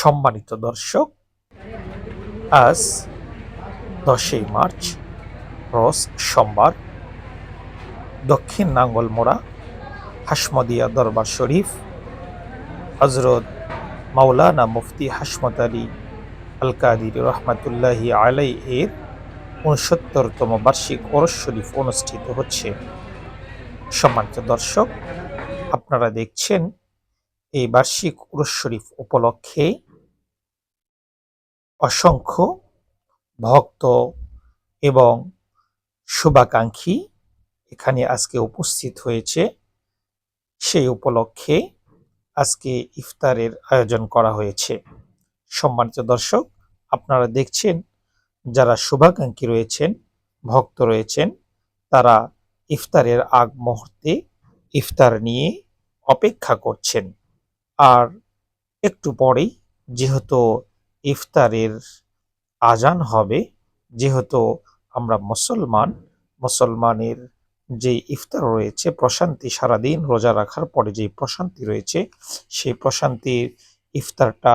সম্মানিত দর্শক, আজ দশই মার্চ, রোজ সোমবার, দক্ষিণ নাঙ্গলমোড়া, হাসমদিয়া দরবার শরীফ হজরত মাওলানা মুফতি হাসমত আলী আল কাদির রহমতুল্লাহি আলাই এর উনসত্তরতম বার্ষিক ওরস শরীফ অনুষ্ঠিত হচ্ছে। সম্মানিত দর্শক, আপনারা দেখছেন এই বার্ষিক উরস শরীফ উপলক্ষে অসংখ্য ভক্ত এবং শুভাকাঙ্ক্ষী এখানে আজকে উপস্থিত হয়েছে। সেই উপলক্ষে আজকে ইফতারের আয়োজন করা হয়েছে। সম্মানিত দর্শক, আপনারা দেখছেন, যারা শুভাকাঙ্ক্ষী রয়েছেন, ভক্ত রয়েছেন, তারা ইফতারের আগ মুহূর্তে ইফতার নিয়ে অপেক্ষা করছেন। আর একটু পরেই, যেহেতু ইফতারের আজান হবে, যেহেতু আমরা মুসলমান, মুসলমানের যে ইফতার রয়েছে, প্রশান্তি সারাদিন রোজা রাখার পরে যে প্রশান্তি রয়েছে, সেই প্রশান্তির ইফতারটা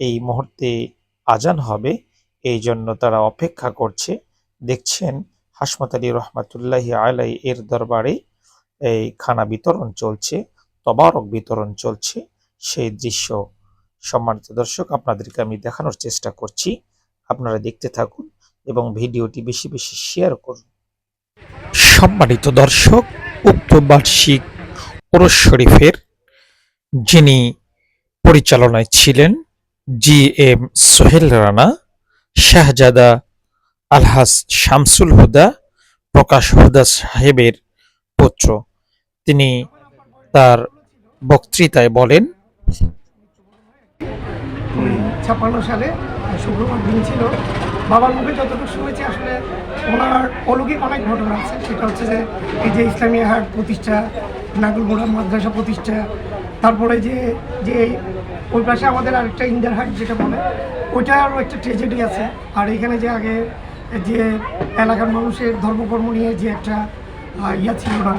এই মুহূর্তে আজান হবে। এই জন্য তারা অপেক্ষা করছে। দেখছেন হাসমত আলী রহমাতুল্লাহি আলাই এর দরবারে এই খানা বিতরণ চলছে, তবারক বিতরণ চলছে। সেই দৃশ্য সম্মানিত দর্শক, আপনাদেরকে আমি দেখানোর চেষ্টা করছি। আপনারা দেখতে থাকুন এবং ভিডিওটি বেশি বেশি শেয়ার করুন। সম্মানিত দর্শক, উক্ত বার্ষিক ওরস শরীফের যিনি পরিচালনায় ছিলেন জি এম সোহেল রানা, শাহজাদা আলহাস শামসুল হুদা, প্রকাশ হুদা সাহেবের পুত্র। তিনি তার বক্তৃতায় বলেন ছাপ্পান্ন সালে শুক্রবার দিন ছিল। বাবার মুখে যতটুকু শুনেছি আসলে ওনার অলৌকিক অনেক ঘটনা আছে। সেটা হচ্ছে যে এই যে ইসলামী হাট প্রতিষ্ঠা নাগুলমোড়া মাদ্রাসা প্রতিষ্ঠা, তারপরে যে যে ওই পাশে আমাদের আরেকটা ইন্ডিয়ার হাট যেটা বলে, ওইটারও একটা ট্রেজেডি আছে। আর এখানে যে আগে যে এলাকার মানুষের ধর্মকর্ম নিয়ে যে একটা ইয়া ছিল না।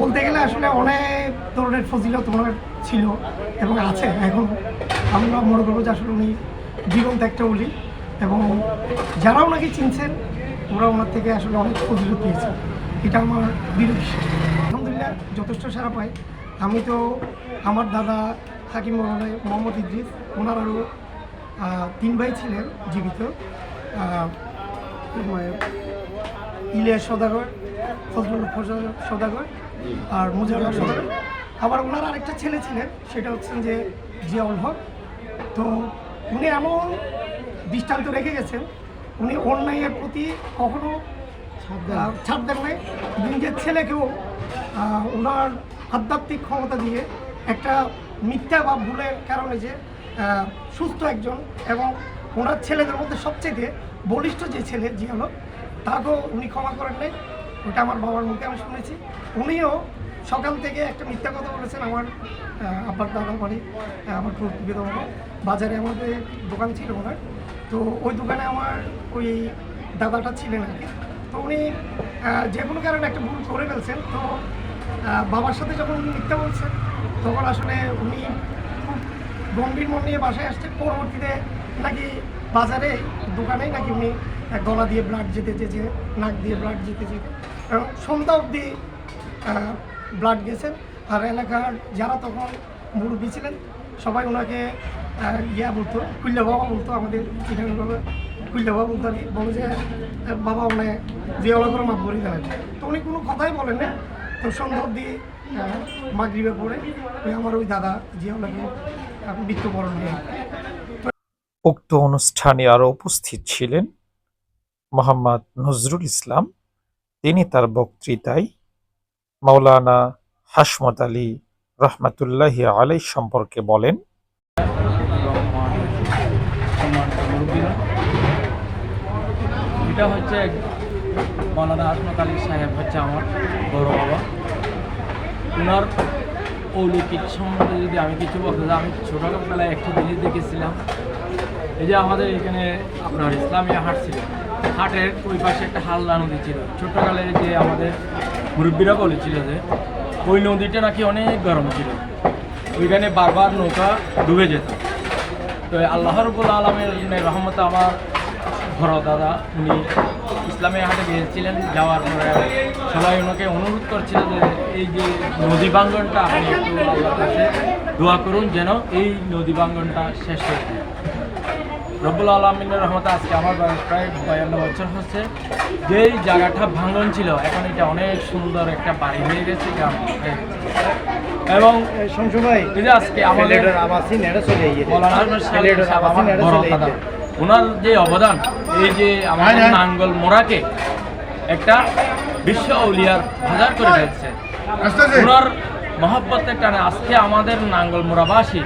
বলতে গেলে আসলে অনেক ধরনের ফজিলত ওনার ছিল এবং আছে, এখন আমরা মনে করব যে আসলে উনি জীবন্ত একটা উলি। এবং যারা ওনাকে চিনছেন ওরা ওনার থেকে আসলে অনেক ফজিলত পেয়েছে। এটা আমার বিশ্বাস আলহামদুলিল্লাহ, যথেষ্ট সারা পাই আমি তো আমার দাদা হাকিম মোহাম্মদ ইদ্রিস, ওনার আরও তিন ভাই ছিলেন জীবিত। ইলিয়াস সদাগর, ফজলুল ফজল সদাগর আর মুজিবুল্লাহ সদাগর। আবার ওনার আরেকটা ছেলে ছিলেন, সেটা হচ্ছেন যে জিয়াউল হক। তো উনি এমন দৃষ্টান্ত রেখে গেছেন উনি অন্যায়ের প্রতি কখনো ছাড় দেন নাই নিজের ছেলেকেও ওনার আধ্যাত্মিক ক্ষমতা দিয়ে একটা মিথ্যা বা ভুলের কারণে যে সুস্থ একজন এবং ওনার ছেলেদের মধ্যে সবচেয়ে বলিষ্ঠ যে ছেলে যে হক তাকেও উনি ক্ষমা করেন নাই। ওটা আমার বাবার মুখে আমি শুনেছি। উনিও সকাল থেকে একটা মিথ্যা কথা বলেছেন আমার আব্বার দাদা আহ, আমার প্রতিবেদ বাজারে আমাদের দোকান ছিল ওনার তো ওই দোকানে আমার ওই দাদাটা ছিলেন আর কি। তো উনি যে কোনো কারণে একটা ভুল করে ফেলছেন। তো বাবার সাথে যখন উনি মিথ্যা বলছেন তখন আসলে উনি খুব গম্ভীর মন নিয়ে বাসায় আসছে পরবর্তীতে নাকি বাজারে দোকানে নাকি উনি গলা দিয়ে ব্লাড যেতে যেতে নাক দিয়ে ব্লাড যেতে এবং সন্ধ্যা অবধি ব্লাড গেছেন। আর এলাকার যারা তখন মুরব্বী ছিলেন সবাই ওনাকে ইয়া বলতো কুল্লা বাবা বলতো আমাদের বাবা কুল্লা বাবা বলতো আর যে বাবা উনি জিয়াওয়ালা করে মাপ বলি দেন তো উনি কোনো কথাই বলেন না। তো সন্ধ্যা দিয়ে মাগরিবে পড়ে ওই আমার ওই দাদা জিয়াওয়ালাকে আহ, মৃত্যুবরণ নিয়ে। উক্ত অনুষ্ঠানে আরও উপস্থিত ছিলেন মোহাম্মদ নজরুল ইসলাম। তিনি তার বক্তৃতায় মাওলানা হাসমত আলী রহমতুল্লাহি আলাই সম্পর্কে বলেন, এটা হচ্ছে মৌলানা আসমত আলী সাহেব হচ্ছে আমার বড় বাবা। ওনার অলৌকিক সম্বন্ধে যদি আমি কিছু বলতে আমি ছোটোবেলায় একটু জিনিস দেখেছিলাম। এই যে আমাদের এখানে আপনার ইসলামিয়া হাট ছিল। হাটের ওই পাশে একটা হালদা নদী ছিল। ছোট্টকালে যে আমাদের মুরব্বীরা বলেছিল যে, ওই নদীটা নাকি অনেক গরম ছিল। ওইখানে বারবার নৌকা ডুবে যেত। তো আল্লাহ রবুল আলমের রহমত আমার বড় দাদা, উনি ইসলামী হাটে গিয়েছিলেন, যাওয়ার পরে সবাই ওনাকে অনুরোধ করছিল যে, এই যে নদী বাঙ্গনটা আপনি একটু আল্লাহর কাছে দোয়া করুন যেন এই নদী বাঙ্গনটা শেষ হয়ে যায়। রব্বুল আলমিনের রহমতে আজকে আমার বয়স প্রায় বায়ান্ন বছর হচ্ছে। যেই জায়গাটা ভাঙন ছিল এখন এটা অনেক সুন্দর একটা বাড়ি হয়ে গেছে গ্রাম। এবং ভাই আজকে আমাদের আমার ওনার যে অবদান এই যে আমাদের হ্যাঁ, হ্যাঁ। নাঙ্গল মোড়াকে একটা বিশ্ব উলিয়ার বাজার করে ফেলছে। ওনার মহব্বতের টানে আজকে আমাদের নাঙ্গল মোড়াবাসী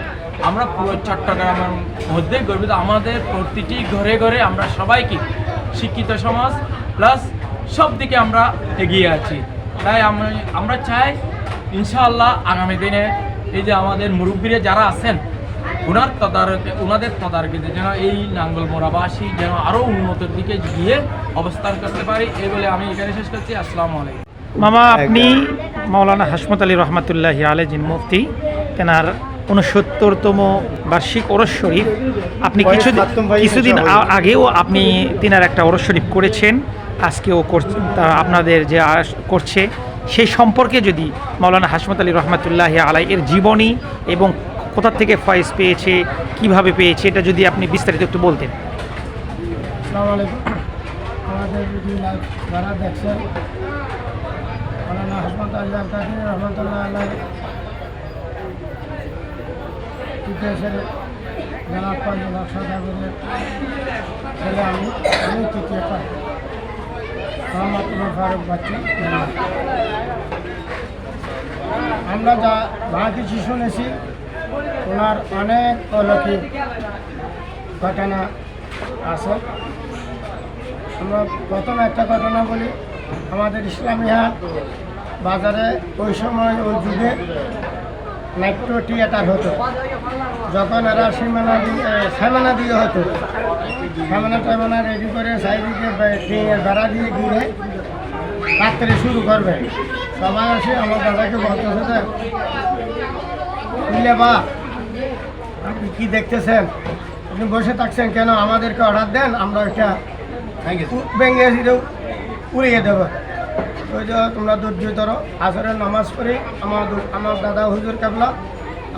আমরা পুরো চট্টগ্রামের মধ্যে গর্বিত। আমাদের প্রতিটি ঘরে ঘরে আমরা সবাইকে শিক্ষিত সমাজ প্লাস সব দিকে আমরা এগিয়ে আছি। তাই আমি, আমরা চাই ইনশাআল্লাহ আগামী দিনে এই যে আমাদের মুরব্বীরা যারা আছেন, ওনার তদারকে, ওনাদের তদারকিতে যেন এই নাঙ্গল মোড়াবাসী যেন আরও উন্নতির দিকে গিয়ে অবস্থান করতে পারি, এই বলে আমি এখানে শেষ করছি। আসসালামু আলাইকুম। মামা, আপনি মাওলানা হাসমত আলী রহমতুল্লাহ আলেজিন মুফতি, তেনার উনসত্তরতম বার্ষিক ওরস শরীফ। আপনি কিছুদিন কিছুদিন আগেও আপনি তিনার একটা ওরস শরীফ করেছেন। আজকেও করছেন আপনাদের যে আস- করছে। সেই সম্পর্কে যদি মাওলানা হাসমত আলী রহমতুল্লাহ আলাই এর জীবনী এবং কোথা থেকে ফয়েজ পেয়েছে কীভাবে পেয়েছে এটা যদি আপনি বিস্তারিত একটু বলতেন। আমাদের যদি যারা দেখছেন মৌলানা হাসমত আল্লাহ রহমতুল্লাহ আল্লাহ আমি আমরা যা কিছু শুনেছি ওনার অনেক অলৌকিক ঘটনা আছে। আমরা প্রথম একটা ঘটনা বলি, আমাদের ইসলামী হাট বাজারে ওই সময় ওই যুগে নাট্য থিয়েটার হতো। যখন এরা সীমানা দিয়ে সীমানা দিয়ে হতো। সীমানা টাইমানা রেডি করে সাইডিকে টিনের বেড়া দিয়ে ঘিরে রাত্রে শুরু করবে। সবাই আসে আমার দাদাকে বলতেছে যে বুঝলে বা আপনি কি দেখতেছেন? আপনি বসে থাকছেন কেন? আমাদেরকে অর্ডার দেন আমরা ওইটা ভেঙে উড়িয়ে দেবো। ওই যে তোমরা ধৈর্য ধরো। আসরের নামাজ পড়ে। আমার আমার দাদা হুজুর কাবলা।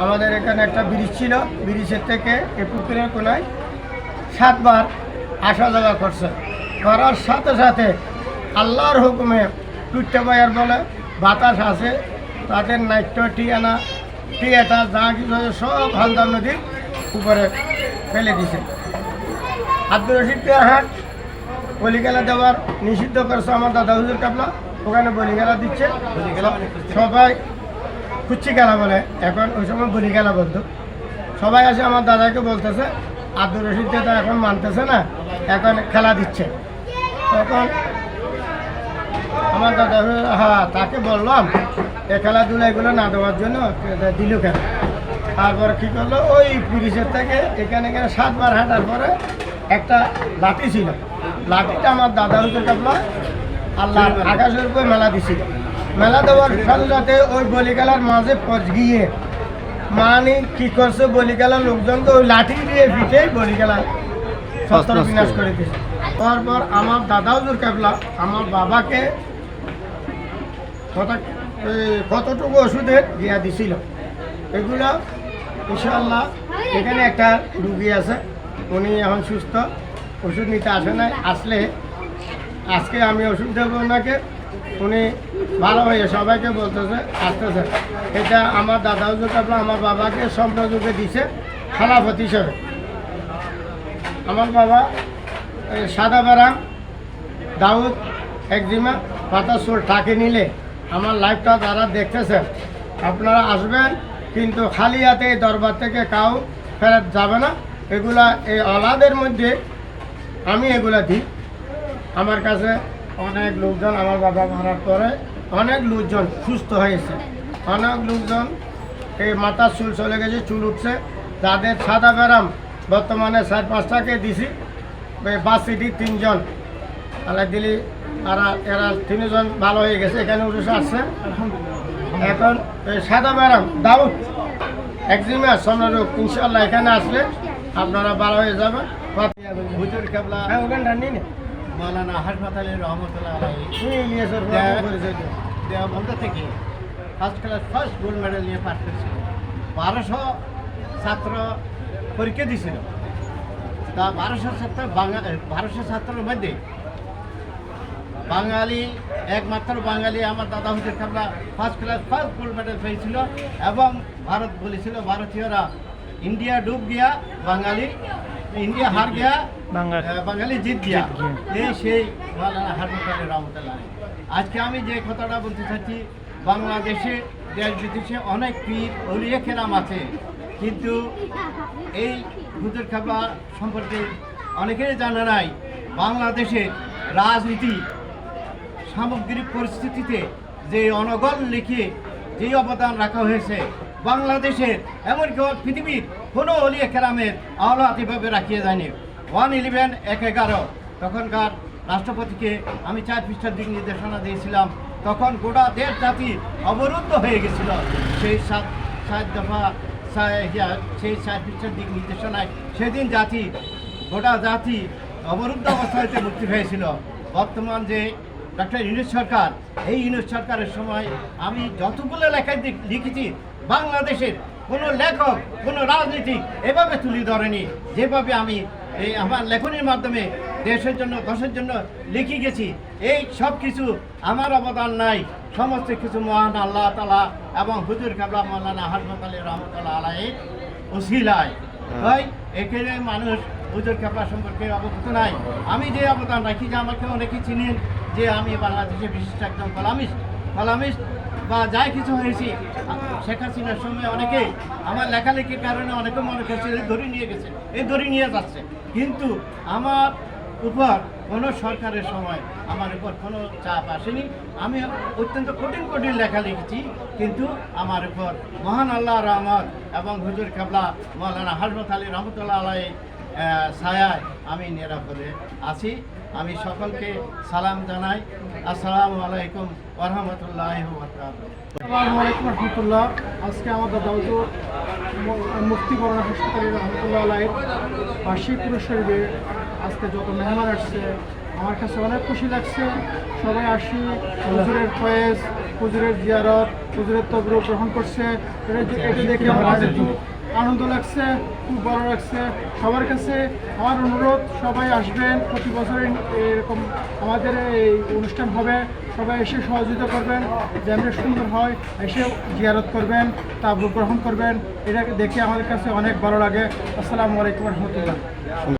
আমাদের এখানে একটা ব্রিজ ছিল। ব্রিজের থেকে এই পুকুরের কোনায় সাতবার আসা যাওয়া করছে। করার সাথে সাথে আল্লাহর হুকুমে টুট্টা বায়ার বলে, বাতাস আছে, তাদের নাট্য টিয়ানা, টিয়াটা, যা কিছু সব হালদা নদীর উপরে ফেলে দিছে। আব্দুর রশিদ হাট বলিগেলা দেওয়ার নিষিদ্ধ করছে আমার দাদা হুজুর কাপলা ওখানে বলি খেলা দিচ্ছে। সবাই কুচ্ছি খেলা বলে। এখন ওই সময় বলি খেলা বলতো সবাই আসে আমার দাদাকে বলতেছে, আব্দুর রশিদ তো এখন মানতেছে না, এখন খেলা দিচ্ছে। তখন আমার দাদা হ্যাঁ তাকে বললাম, এ খেলাধুলা এগুলো না দেওয়ার জন্য দিল কেন? তারপর কী করল, ওই পুলিশের থেকে এখানে এখানে সাতবার হাঁটার পরে একটা লাঠি ছিল। লাঠিটা আমার দাদা হইতে কাপলা আল্লাহ আকাশের উপরে মেলা দিছিল মেলা দেওয়ার সাথে সাথে ওই বলিগালার মাঝে পচ গিয়ে মানে কি করছে বলিগালার লোকজন তো ওই লাঠি দিয়ে পিঠে বলিগালা সত্তর বিনাশ করে। দিয়েছে তারপর আমার দাদা হুজুর কাবলা আমার বাবাকে কত কতটুকু ওষুধের দিয়া দিছিল। এগুলো ইনশাল্লাহ এখানে একটা রুগী আছে। উনি এখন সুস্থ। ওষুধ নিতে আসে নাই। আসলে আজকে আমি ওষুধ দেবো ওনাকে উনি ভালো হয়ে সবাইকে বলতেছে, আসতেছে। এটা আমার দাদা হুজুর আমার বাবাকে সম্প্রযোগে দিছে, খালাফত হিসেবে। আমার বাবা সাদা বেড়াম দাউদ, একজিমা, পাতা চোর টাকে নিলে আমার লাইফটা যারা দেখতেছেন আপনারা আসবেন, কিন্তু খালি হাতে এই দরবার থেকে কাউ ফেরত যাবে না। এগুলা এই অলাদের মধ্যে আমি এগুলা দিই। আমার কাছে অনেক লোকজন আমার বাবা মারার পরে অনেক লোকজন সুস্থ হয়েছে। অনেক লোকজন এই মাথার চুল চলে গেছে চুল উঠছে। যাদের সাদা ব্যারাম বর্তমানে চার পাঁচটাকে দিছি। এই বাস সিটি তিনজন। তাহলে দিলি তারা এরা তিনজন ভালো হয়ে গেছে এখানে উঠে আসছে। এখন এই সাদা ব্যারাম দাউদ একজিমা সমরূপ ইনশাল্লাহ এখানে আসলে আপনারা ভালো হয়ে যাবেন। হুজুর কেবলা হ্যাঁ ওখানটা নিয়ে নে মাওলানা হাসপাতালের রহমতুল্লাহ আলাই দেওবন্দ থেকে first class first gold medal নিয়ে পাস করেছিল। বারোশো ছাত্র পরীক্ষা দিয়েছিল তা বারোশো ছাত্র বাঙা বারোশো ছাত্রের মধ্যে বাঙালি একমাত্র বাঙালি আমার দাদা হুজুর কাবলা first class first gold medal পেয়েছিল এবং ভারত বলেছিল ভারতীয়রা ইন্ডিয়া ডুব গিয়া বাঙালি ইন্ডিয়া হার গিয়া বাঙালি। আহ, বাঙালি জিত গিয়া। এই সেই হারমতালী রহমতুল্লাহ আজকে আমি যে কথাটা বলতে চাচ্ছি বাংলাদেশে দেশ বিদেশে অনেক পীর অলিয়ে কেরাম আছে। কিন্তু এই হুজুর খাবা সম্পর্কে অনেকেই জানা নাই বাংলাদেশের রাজনীতি সামগ্রিক পরিস্থিতিতে যে অনগল লিখে যে অবদান রাখা হয়েছে বাংলাদেশের এমনকি পৃথিবীর কোনো অলিয়া কেরামের আওলাত এভাবে রাখিয়ে যায়নি। ওয়ান ইলেভেন, এক এগারো। তখনকার রাষ্ট্রপতিকে আমি চার পৃষ্ঠার দিক নির্দেশনা দিয়েছিলাম। তখন গোটা দেশ জাতি অবরুদ্ধ হয়ে গেছিল। সেই সাত সাত দফা সেই চার পৃষ্ঠার দিক নির্দেশনায় সেদিন জাতি, গোটা জাতি অবরুদ্ধ অবস্থা হইতে মুক্তি পেয়েছিল বর্তমান যে ডক্টর ইউনুস সরকার, এই ইউনুস সরকারের সময় আমি যতগুলো লেখা, লিখেছি, বাংলাদেশের কোনো লেখক, কোনো রাজনীতিক এভাবে তুলে ধরেনি। যেভাবে আমি এই আমার লেখনীর মাধ্যমে দেশের জন্য দেশের জন্য লিখে গেছি। এই সব কিছু আমার অবদান নাই। সমস্ত কিছু মহান আল্লাহ তালা এবং হুজুর কাবলা মৌলানা হাসপাতালে রহমতুল্লাহ আলাই উসিলায়। তাই এখানে মানুষ হুজুর কাবলা সম্পর্কে অবগত নাই। আমি যে অবদান রাখি যে আমাকে অনেকে চিনেন যে আমি বাংলাদেশে বিশিষ্ট একজন কলামিস্ট। কলামিস্ট বা যাই কিছু হয়েছি, শেখ হাসিনার সময় অনেকেই আমার লেখালেখির কারণে অনেকে মনে করছে এই ধরে নিয়ে গেছে, এই ধরে নিয়ে যাচ্ছে। কিন্তু আমার উপর কোনো সরকারের সময় আমার উপর কোনো চাপ আসেনি। আমি অত্যন্ত কঠিন কঠিন লেখা লিখেছি কিন্তু আমার উপর মহান আল্লাহ রহমত এবং হুজুর কাবলা মৌলানা হজরত আলী রহমতুল্লাহ আলাই ছায়ায় আমি নিরাপদে আছি। আমি সকলকে সালাম জানাই। আসসালামু আলাইকুম ওরহমতুল্লাহ আসসালামু আলাইকুম রহমতুল্লাহ আজকে আমাদের দাউদু মুক্তি করোনা হাসপাতালের রহমতুল্লাহ আলাইয়ের বার্ষিক পুরস্কারে আজকে যত মেহমান আসছে আমার কাছে অনেক খুশি লাগছে। সবাই আসি হুজুরের ফয়েজ হুজুরের জিয়ারত হুজুরের তবরু গ্রহণ করছে। এটা দেখে আমার কাছে আনন্দ লাগছে, খুব ভালো লাগছে। সবার কাছে আমার অনুরোধ, সবাই আসবেন। প্রতি বছর এরকম আমাদের এই অনুষ্ঠান হবে। সবাই এসে সহযোগিতা করবেন যেন সুন্দর হয়, এসে জিয়ারত করবেন তা গ্রহণ করবেন। এটাকে দেখে আমাদের কাছে অনেক ভালো লাগে। আসসালামু আলাইকুম রহমতুল্লাহ।